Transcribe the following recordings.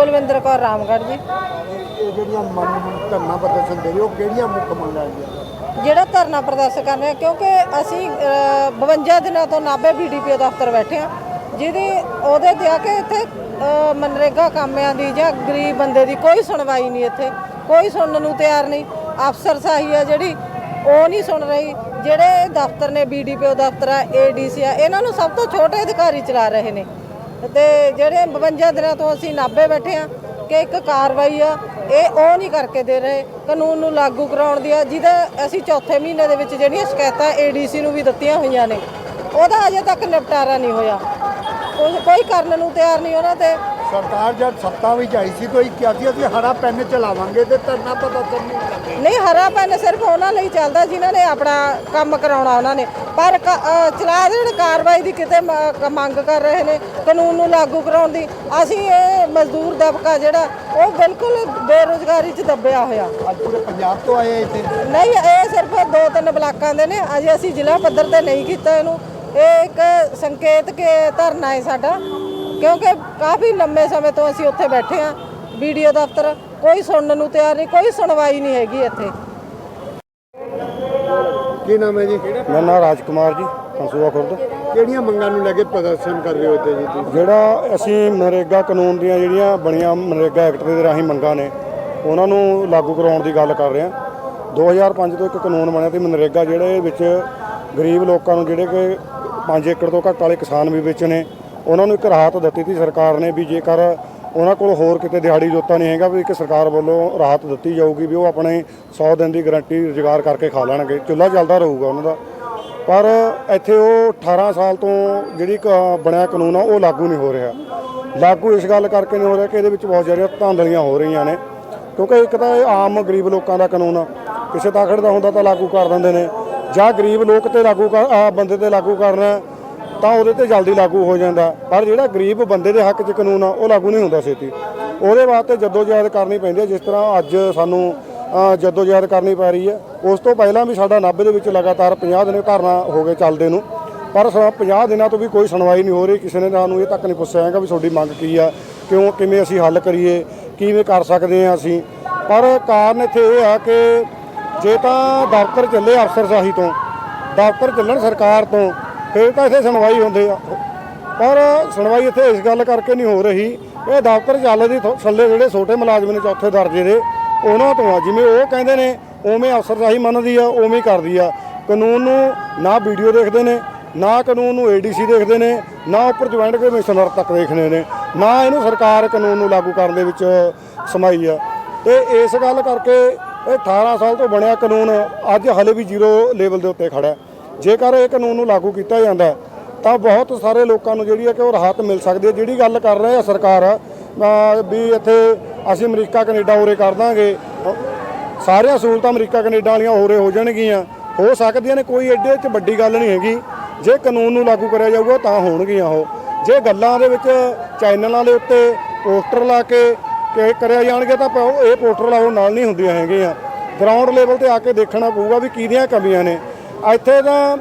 ਜਸਵਿੰਦਰ ਕੌਰ ਰਾਮਗੜ੍ਹ ਜੀ। ਇਹ ਜਿਹੜੀਆਂ ਮੰਗ ਧਰਨਾ ਪ੍ਰਦਰਸ਼ਨ ਦੇ ਰਹੇ ਹੋ ਕਿਹੜੀਆਂ ਮੁੱਖ ਮੰਗਾਂ ਨੇ ਜਿਹੜਾ ਧਰਨਾ ਪ੍ਰਦਰਸ਼ਨ ਕਰ ਰਹੇ ਕਿਉਂਕਿ ਅਸੀਂ ਅ, 52 ਦਿਨਾਂ ਤੋਂ ਨਾਭੇ ਬੀਡੀਪੀਓ ਦਫ਼ਤਰ ਬੈਠੇ ਹਾਂ ਜਿਹਦੀ ਉਹਦੇ ਤੇ ਆ ਕੇ ਇੱਥੇ ਅ, ਮਨਰੇਗਾ ਕਾਮਿਆਂ ਦੀ ਜਾਂ ਗਰੀਬ ਬੰਦੇ ਦੀ ਕੋਈ ਸੁਣਵਾਈ ਨਹੀਂ ਇੱਥੇ ਕੋਈ ਸੁਣਨ ਨੂੰ ਤਿਆਰ ਨਹੀਂ। ਅਫਸਰ ਸਾਹੀ ਆ ਜਿਹੜੀ ਉਹ ਨਹੀਂ ਸੁਣ ਰਹੀ। ਜਿਹੜੇ ਦਫ਼ਤਰ ਨੇ ਬੀਡੀਪੀਓ ਦਫ਼ਤਰ ਆ ਏਡੀਸੀ ਆ ਇਹਨਾਂ ਨੂੰ ਸਭ ਤੋਂ ਛੋਟੇ ਅਧਿਕਾਰੀ ਚਲਾ ਰਹੇ ਨੇ। ਤੇ ਜਿਹੜੇ 52 ਦਿਨਾਂ ਤੋਂ ਅਸੀਂ ਨਾਭੇ ਬੈਠੇ ਆ ਕਿ ਇੱਕ ਕਾਰਵਾਈ ਆ, ਇਹ ਉਹ ਨਹੀਂ ਕਰਕੇ ਦੇ ਰਹੇ, ਕਾਨੂੰਨ ਨੂੰ ਲਾਗੂ ਕਰਾਉਣ ਦੀ ਆ, ਜਿਹਦਾ ਅਸੀਂ ਚੌਥੇ ਮਹੀਨੇ ਦੇ ਵਿੱਚ ਜਿਹੜੀਆਂ ਸ਼ਿਕਾਇਤਾਂ ਏਡੀਸੀ ਨੂੰ ਵੀ ਦਿੱਤੀਆਂ ਹੋਈਆਂ ਨੇ, ਉਹਦਾ ਅਜੇ ਤੱਕ ਨਿਪਟਾਰਾ ਨਹੀਂ ਹੋਇਆ। ਉਹ ਕੋਈ ਕਰਨ ਨੂੰ ਤਿਆਰ ਨਹੀਂ ਉਹਨਾਂ ਤੇ। ਸਰਕਾਰ ਜਦ ਸੱਤਾ ਵਿੱਚ ਆਈ ਸੀ ਇਹ ਕਿਹਾ ਸੀ ਅਸੀਂ ਹਰਾ ਪੈਨ ਚਲਾਵਾਂਗੇ ਤੇ ਧਰਨਾ ਪ੍ਰਦਰਸ਼ਨ ਨਹੀਂ ਕਰਾਂਗੇ। ਨਹੀਂ ਹਰਾ ਪੈਨ ਸਿਰਫ ਉਹਨਾਂ ਲਈ ਚੱਲਦਾ ਜਿਨ੍ਹਾਂ ਨੇ ਆਪਣਾ ਕੰਮ ਕਰਾਉਣਾ ਉਹਨਾਂ ਨੇ। ਪਰ ਚਲਾ ਦੇਣ ਕਾਰਵਾਈ ਦੀ ਕਿਤੇ ਮੰਗ ਕਰ ਰਹੇ ਨੇ ਕਾਨੂੰਨ ਨੂੰ ਲਾਗੂ ਕਰਾਉਣ ਦੀ ਅਸੀਂ ਇਹ ਮਜ਼ਦੂਰ ਦਬਕਾ ਜਿਹੜਾ ਉਹ ਬਿਲਕੁਲ ਬੇਰੁਜ਼ਗਾਰੀ 'ਚ ਦੱਬਿਆ ਹੋਇਆ। ਅੱਜ ਪੂਰੇ ਪੰਜਾਬ ਤੋਂ ਆਏ ਇੱਥੇ? ਨਹੀਂ ਇਹ ਸਿਰਫ ਦੋ ਤਿੰਨ ਬਲਾਕਾਂ ਦੇ ਨੇ ਅਜੇ ਅਸੀਂ ਜ਼ਿਲ੍ਹਾ ਪੱਧਰ ਤੇ ਨਹੀਂ ਕੀਤਾ ਇਹਨੂੰ। ਇਹ ਇੱਕ ਸੰਕੇਤ ਕੇ ਧਰਨਾ ਹੈ ਸਾਡਾ। ਕਿਉਂਕਿ ਕਾਫੀ ਲੰਮੇ ਸਮੇਂ ਤੋਂ ਅਸੀਂ ਉੱਥੇ ਬੈਠੇ ਹਾਂ ਵੀਡੀਓ ਦਫ਼ਤਰ ਕੋਈ ਸੁਣਨ ਨੂੰ ਤਿਆਰ ਨਹੀਂ ਕੋਈ ਸੁਣਵਾਈ ਨਹੀਂ ਹੈਗੀ ਇੱਥੇ। ਕੀ ਨਾਮ ਹੈ ਜੀ? ਮੇਰਾ ਨਾਮ ਰਾਜਕੁਮਾਰ ਜੀ ਹੰਸੂਆ ਖੁਰਦ। ਕਿਹੜੀਆਂ ਮੰਗਾਂ ਨੂੰ ਲੈ ਕੇ ਪ੍ਰਦਰਸ਼ਨ ਕਰ ਰਹੇ ਹੋ ਇੱਥੇ ਜੀ ਤੁਸੀਂ? ਜਿਹੜਾ ਅਸੀਂ ਮਨਰੇਗਾ ਕਾਨੂੰਨ ਦੀਆਂ ਜਿਹੜੀਆਂ ਬਣੀਆਂ ਮਨਰੇਗਾ ਐਕਟ ਦੇ ਰਾਹੀਂ ਮੰਗਾਂ ਨੇ ਉਹਨਾਂ ਨੂੰ ਲਾਗੂ ਕਰਵਾਉਣ ਦੀ ਗੱਲ ਕਰ ਰਹੇ ਹਾਂ। 2005 ਤੋਂ ਇੱਕ ਕਾਨੂੰਨ ਬਣਿਆ ਤੇ ਮਨਰੇਗਾ ਜਿਹੜੇ ਵਿੱਚ ਗਰੀਬ ਲੋਕਾਂ ਨੂੰ ਜਿਹੜੇ ਕਿ 5 ਏਕੜ ਤੋਂ ਘੱਟ ਵਾਲੇ ਕਿਸਾਨ ਵੀ ਵਿੱਚ ਨੇ ਉਹਨਾਂ ਨੂੰ ਇੱਕ ਰਾਹਤ ਦਿੱਤੀ ਸੀ ਸਰਕਾਰ ਨੇ ਵੀ ਜੇਕਰ ਉਹਨਾਂ ਕੋਲ ਹੋਰ ਕਿਤੇ ਦਿਹਾੜੀ ਜੋਤਾ ਨਹੀਂ ਹੈਗਾ, ਵੀ ਇੱਕ ਸਰਕਾਰ ਵੱਲੋਂ ਰਾਹਤ ਦਿੱਤੀ ਜਾਊਗੀ ਵੀ ਉਹ ਆਪਣੇ 100 ਦਿਨ ਦੀ ਗਾਰੰਟੀ ਰੁਜ਼ਗਾਰ ਕਰਕੇ ਖਾ ਲੈਣਗੇ। ਚੁੱਲ੍ਹਾ ਚੱਲਦਾ ਰਹੂਗਾ ਉਹਨਾਂ ਦਾ। ਪਰ ਇੱਥੇ ਉਹ 18 ਸਾਲ ਤੋਂ ਜਿਹੜੀ ਕ- ਬਣਿਆ ਕਾਨੂੰਨ ਆ, ਉਹ ਲਾਗੂ ਨਹੀਂ ਹੋ ਰਿਹਾ। ਲਾਗੂ ਇਸ ਗੱਲ ਕਰਕੇ ਨਹੀਂ ਹੋ ਰਿਹਾ ਕਿ ਇਹਦੇ ਵਿੱਚ ਬਹੁਤ ਜ਼ਿਆਦਾ ਧਾਂਦਲੀਆਂ ਹੋ ਰਹੀਆਂ ਨੇ। ਕਿਉਂਕਿ ਇੱਕ ਤਾਂ ਇਹ ਆਮ ਗਰੀਬ ਲੋਕਾਂ ਦਾ ਕਾਨੂੰਨ ਆ। ਕਿਸੇ ਤਾਕੜ ਦਾ ਹੁੰਦਾ ਤਾਂ ਲਾਗੂ ਕਰ ਦਿੰਦੇ ਨੇ। ਜਾਂ ਗਰੀਬ ਲੋਕ ਤੇ ਲਾਗੂ ਕਰ ਆ ਬੰਦੇ ਤੇ ਲਾਗੂ ਕਰਨਾ ਤਾਂ ਉਹਦੇ ਤੇ ਜਲਦੀ ਲਾਗੂ ਹੋ ਜਾਂਦਾ। ਪਰ ਜਿਹੜਾ ਗਰੀਬ ਬੰਦੇ ਦੇ ਹੱਕ 'ਚ ਕਾਨੂੰਨ ਆ ਉਹ ਲਾਗੂ ਨਹੀਂ ਹੁੰਦਾ ਛੇਤੀ। ਉਹਦੇ ਵਾਸਤੇ ਜਦੋਜਹਿਦ ਕਰਨੀ ਪੈਂਦੀ ਹੈ ਜਿਸ ਤਰ੍ਹਾਂ ਅੱਜ ਸਾਨੂੰ ਅ, ਜਦੋਜਹਿਦ ਕਰਨੀ ਪੈ ਰਹੀ ਹੈ। ਉਸ ਤੋਂ ਪਹਿਲਾਂ ਵੀ ਸਾਡਾ ਨਾਭੇ ਦੇ ਵਿੱਚ ਲਗਾਤਾਰ 50 ਦਿਨ ਧਰਨਾ ਹੋ ਗਏ ਚੱਲਦੇ ਨੂੰ। ਪਰ ਸ- 50 ਦਿਨਾਂ ਤੋਂ ਵੀ ਕੋਈ ਸੁਣਵਾਈ ਨਹੀਂ ਹੋ ਰਹੀ। ਕਿਸੇ ਨੇ ਸਾਨੂੰ ਇਹ ਤੱਕ ਨਹੀਂ ਪੁੱਛਿਆ ਹੈਗਾ ਵੀ ਤੁਹਾਡੀ ਮੰਗ ਕੀ ਆ ਕਿਉਂ ਕਿਵੇਂ ਅਸੀਂ ਹੱਲ ਕਰੀਏ ਕਿਵੇਂ ਕਰ ਸਕਦੇ ਹਾਂ ਅਸੀਂ। ਪਰ ਕਾਰਨ ਇੱਥੇ ਇਹ ਆ ਕਿ ਜੇ ਤਾਂ ਦਫ਼ਤਰ ਚੱਲੇ ਅਫਸਰਸ਼ਾਹੀ ਤੋਂ ਦਫ਼ਤਰ ਚੱਲਣ ਸਰਕਾਰ ਤੋਂ ਫਿਰ ਤਾਂ ਇੱਥੇ ਸੁਣਵਾਈ ਹੁੰਦੀ ਆ। ਪਰ ਸੁਣਵਾਈ ਇੱਥੇ ਇਸ ਗੱਲ ਕਰਕੇ ਨਹੀਂ ਹੋ ਰਹੀ। ਇਹ ਦਫ਼ਤਰ ਚੱਲਦੀ ਥੋ- ਥੱਲੇ ਜਿਹੜੇ ਛੋਟੇ ਮੁਲਾਜ਼ਮ ਨੇ ਚੌਥੇ ਦਰਜੇ ਦੇ, ਉਹਨਾਂ ਤੋਂ ਆ। ਜਿਵੇਂ ਉਹ ਕਹਿੰਦੇ ਨੇ, ਉਵੇਂ ਅਫਸਰਸ਼ਾਹੀ ਮੰਨਦੀ ਆ, ਉਵੇਂ ਹੀ ਕਰਦੀ ਆ। ਕਾਨੂੰਨ ਨੂੰ ਨਾ ਵੀਡੀਓ ਦੇਖਦੇ ਨੇ, ਨਾ ਕਾਨੂੰਨ ਨੂੰ ਏਡੀਸੀ ਦੇਖਦੇ ਨੇ, ਨਾ ਉੱਪਰ ਜੁਆਇੰਟ ਕਮਿਸ਼ਨਰ ਤੱਕ ਦੇਖਦੇ ਨੇ, ਨਾ ਇਹਨੂੰ ਸਰਕਾਰ ਕਾਨੂੰਨ ਨੂੰ ਲਾਗੂ ਕਰਨ ਦੇ ਵਿੱਚ ਸਮਾਈ ਆ। ਤੇ ਇਸ ਗੱਲ ਕਰਕੇ ਇਹ 18 ਸਾਲ ਤੋਂ ਬਣਿਆ ਕਾਨੂੰਨ, ਅੱਜ ਹਲੇ ਵੀ ਜ਼ੀਰੋ ਲੈਵਲ ਦੇ ਉੱਤੇ ਖੜਾ ਹੈ। ਜੇਕਰ ਇਹ ਕਾਨੂੰਨ ਨੂੰ ਲਾਗੂ ਕੀਤਾ ਜਾਂਦਾ, ਤਾਂ ਬਹੁਤ ਸਾਰੇ ਲੋਕਾਂ ਨੂੰ ਜਿਹੜੀ ਹੈ ਕਿ ਉਹ ਰਾਹਤ ਮਿਲ ਸਕਦੀ ਹੈ। ਜਿਹੜੀ ਗੱਲ ਕਰ ਰਹੇ ਆ ਸਰਕਾਰ ਵੀ ਇੱਥੇ ਅਸੀਂ ਅਮਰੀਕਾ, ਕੈਨੇਡਾ ਉਰੇ ਕਰ ਦਾਂਗੇ। ਸਾਰੀਆਂ ਸਹੂਲਤਾਂ ਅਮਰੀਕਾ, ਕੈਨੇਡਾ ਵਾਲੀਆਂ ਹੋਰੇ ਹੋ ਜਾਣਗੀਆਂ। ਹੋ ਸਕਦੀਆਂ ਨੇ, ਕੋਈ ਐਡੇ ਚ ਵੱਡੀ ਗੱਲ ਨਹੀਂ ਹੈਗੀ। ਜੇ ਕਾਨੂੰਨ ਨੂੰ ਲਾਗੂ ਕਰਿਆ ਜਾਊਗਾ, ਤਾਂ ਹੋਣਗੀਆਂ ਉਹ। ਜੇ ਗੱਲਾਂ ਦੇ ਵਿੱਚ ਚੈਨਲਾਂ ਦੇ ਉੱਤੇ ਪੋਸਟਰ ਲਾ ਕੇ ਕਿ ਕਰਿਆ ਜਾਣਗੇ, ਤਾਂ ਪ- ਇਹ ਪੋਸਟਰ ਲਾਉਣ ਨਾਲ ਨਹੀਂ ਹੁੰਦੀਆਂ ਹੈਗੀਆਂ। ਗਰਾਊਂਡ ਲੈਵਲ ਤੇ ਆ ਕੇ ਦੇਖਣਾ ਪਊਗਾ ਵੀ ਕਿਹਦੀਆਂ ਕਮੀਆਂ ਨੇ। ਇੱਥੇ ਤਾਂ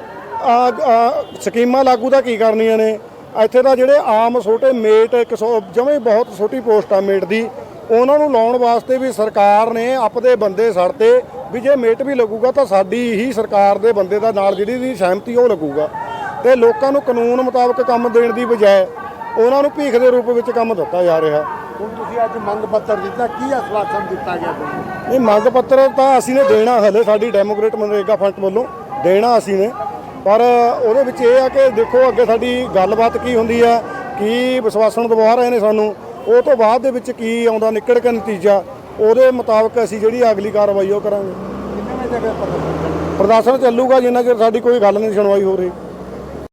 ਸਕੀਮਾਂ ਲਾਗੂ ਤਾਂ ਕੀ ਕਰਨੀਆਂ ਨੇ? ਇੱਥੇ ਤਾਂ ਜਿਹੜੇ ਆਮ ਛੋਟੇ ਮੇਟ ਇੱਕ ਸੌ ਜਮੇ ਬਹੁਤ ਛੋਟੀ ਪੋਸਟ ਆ ਮੇਟ ਦੀ ਉਹਨਾਂ ਨੂੰ ਲਾਉਣ ਵਾਸਤੇ ਵੀ ਸਰਕਾਰ ਨੇ ਆਪਦੇ ਬੰਦੇ ਸੜਤੇ ਵੀ ਜੇ ਮੇਟ ਵੀ ਲੱਗੂਗਾ ਤਾਂ ਸਾਡੀ ਹੀ ਸਰਕਾਰ ਦੇ ਬੰਦੇ ਦਾ ਨਾਲ ਜਿਹੜੀ ਵੀ ਸਹਿਮਤੀ ਉਹ ਲੱਗੂਗਾ। ਤੇ ਲੋਕਾਂ ਨੂੰ ਕਾਨੂੰਨ ਮੁਤਾਬਕ ਕੰਮ ਦੇਣ ਦੀ ਬਜਾਏ ਉਹਨਾਂ ਨੂੰ ਭੀਖ ਦੇ ਰੂਪ ਵਿੱਚ ਕੰਮ ਦਿੱਤਾ ਜਾ ਰਿਹਾ। ਹੁਣ ਤੁਸੀਂ ਅੱਜ ਮੰਗ ਪੱਤਰ ਦਿੱਤਾ ਕੀ ਆਸ਼ਵਾਸਨ ਦਿੱਤਾ ਗਿਆ ਤੁਹਾਨੂੰ? ਇਹ ਮੰਗ ਪੱਤਰ ਤਾਂ ਅਸੀਂ ਨੇ ਦੇਣਾ ਹਲੇ ਸਾਡੀ ਡੈਮੋਕ੍ਰੇਟ ਮਨਰੇਗਾ ਫਰੰਟ ਵੱਲੋਂ। ਦੇਣਾ ਅਸੀਂ ਨੇ। ਪਰ ਉਹਦੇ ਵਿੱਚ ਇਹ ਆ ਕਿ ਦੇਖੋ ਅੱਗੇ ਸਾਡੀ ਗੱਲਬਾਤ ਕੀ ਹੁੰਦੀ ਆ ਕੀ ਵਿਸ਼ਵਾਸਨ ਦਵਾ ਰਹੇ ਨੇ ਸਾਨੂੰ। ਉਹ ਤੋਂ ਬਾਅਦ ਦੇ ਵਿੱਚ ਕੀ ਆਉਂਦਾ ਨਿਕਲ ਕੇ ਨਤੀਜਾ ਉਹਦੇ ਮੁਤਾਬਕ ਅਸੀਂ ਜਿਹੜੀ ਅਗਲੀ ਕਾਰਵਾਈ ਉਹ ਕਰਾਂਗੇ। ਕਿੰਨੇ ਵਜੇ ਤੱਕ ਪ੍ਰਦਰਸ਼ਨ ਚੱਲੇਗਾ? ਪ੍ਰਦਰਸ਼ਨ ਚੱਲੂਗਾ ਜਿੰਨਾ ਚਿਰ ਸਾਡੀ ਕੋਈ ਗੱਲ ਨਹੀਂ ਸੁਣਵਾਈ ਹੋ ਰਹੀ।